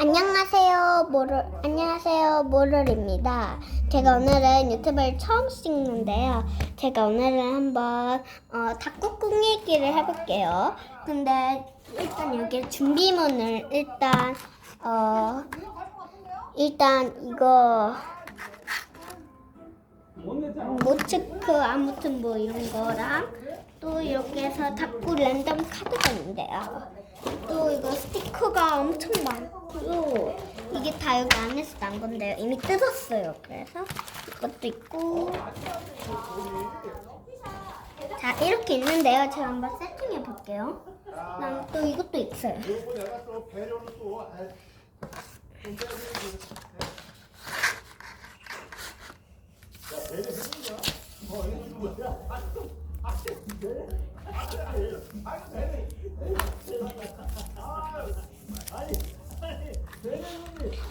안녕하세요, 모를 안녕하세요, 모를입니다. 제가 오늘은 유튜브를 처음 찍는데요. 제가 오늘은 한번 어, 닭국꿍 얘기를 해볼게요. 근데 일단 여기 준비물을 일단 어 일단 이거 모츠크 아무튼 뭐 이런 거랑 또 이렇게 해서 닭구 랜덤 카드가 있는데요. 또 이거 스티커가 엄청 많고요. 이게 다 여기 안에서 난 건데요. 이미 뜯었어요. 그래서 이것도 있고. 자 이렇게 있는데요. 제가 한번 세팅해 볼게요. 그다음 또 이것도 있어요.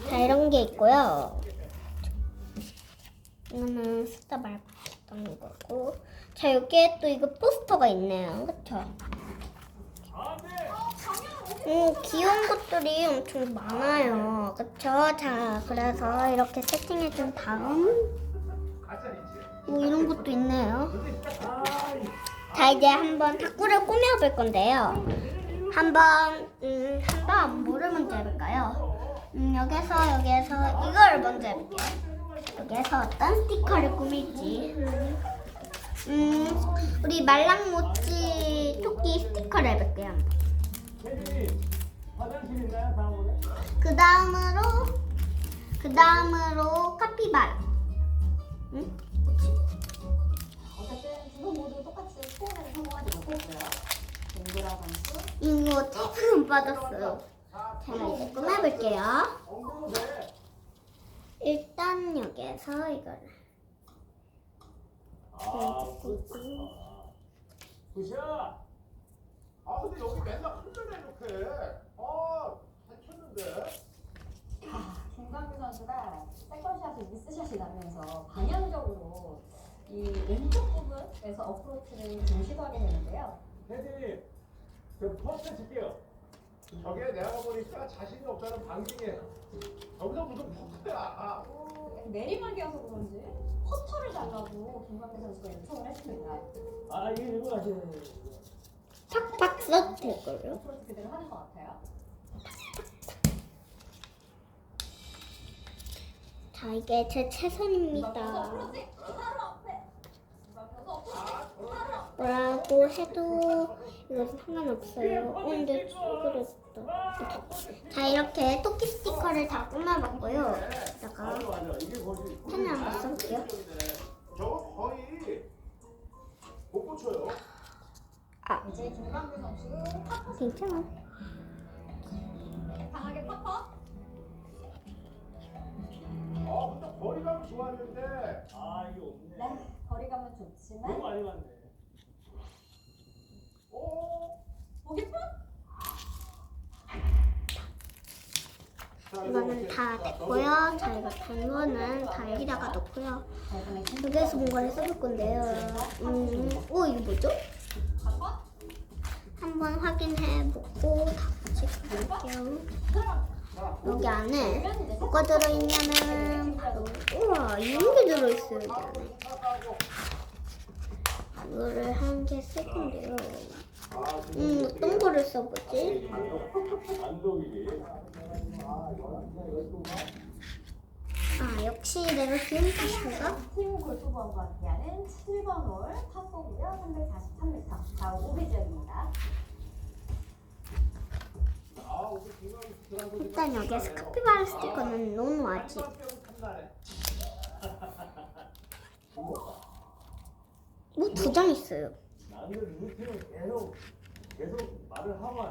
자 이런 게 있고요. 이거는 쓰다 말았던 거고. 자 여기에 또 이거 포스터가 있네요. 그쵸? 음, 귀여운 것들이 엄청 많아요. 그쵸? 자, 그래서 이렇게 세팅해준 다음, 뭐 이런 것도 있네요. 자, 이제 한번 탁구를 꾸며볼 건데요. 한번, 음, 한번 뭐를 먼저 해볼까요? 음, 여기서, 여기에서 이걸 먼저 해볼게요. 여기에서 어떤 스티커를 꾸밀지. 음, 우리 말랑모찌 토끼 스티커를 해볼게요. 그 다음으로 그 다음으로 카피바라. 응? 이거 태풍 빠졌어요. 제가 이제 돼. 일단 여기에서 이거를 아, 굿이야. 아, 근데 여기 맨날 흔들어 이렇게. 아, 잘 쳤는데. 김광규 선수가 세컨샷을 미스샷이 나면서 방향적으로 이 왼쪽 부분에서 어프로치를 좀 시도하게 되는데요. 혜진 이, 저 퍼스트 칠게요. 저게 내가 보니까 자신이 없다는 방증이에요. 저기서 무슨 퍼스트야. 아, 내리막이어서 그런지 퍼터를 달라고 김광규 선수가 요청을 했습니다. 아 이게 이거 하시는 팍팍 써도 될걸요? 어프로치 그대로 하는 것 같아요. 자 이게 제 최선입니다. 뭐라고 해도 이거 상관없어요. 어, 근데 찌그렸다. 자 이렇게 토끼 스티커를 다 꾸며봤고요. 이따가. 펜을 한번 써볼게요. 저거 거의 못 고쳐요. 아 괜찮아. 강하게 파퍼. 아, 근데 거리감이 좋았는데. 아 이게 없네 네, 거리감은 좋지만 너무 많이 왔네 오. 보기 뿐. 자, 이거는. 다 자, 됐고요. 자 이거 단 거는 다 여기다가 넣고요. 여기에서 뭔가를 써볼 건데요. 음, 오 이거 뭐죠? 한번 확인해보고 다 같이 볼게요. 여기 안에 뭐가 들어있냐면 바로 우와 이런 게 들어있어요 여기 안에. 이거를 한 개 쓸 건데요. 음 어떤 거를 써보지? 아 역시 내가 기억나신가? 팀 골프부원과 함께하는 7번 홀 탑4고요 343m 좌우 오비 지역입니다. 아, 오늘 중간에 들어간 거 일단 여기에서 카피바라 스티커는 노노아지. 뭐두 장 있어요. 계속 말을 하고 하네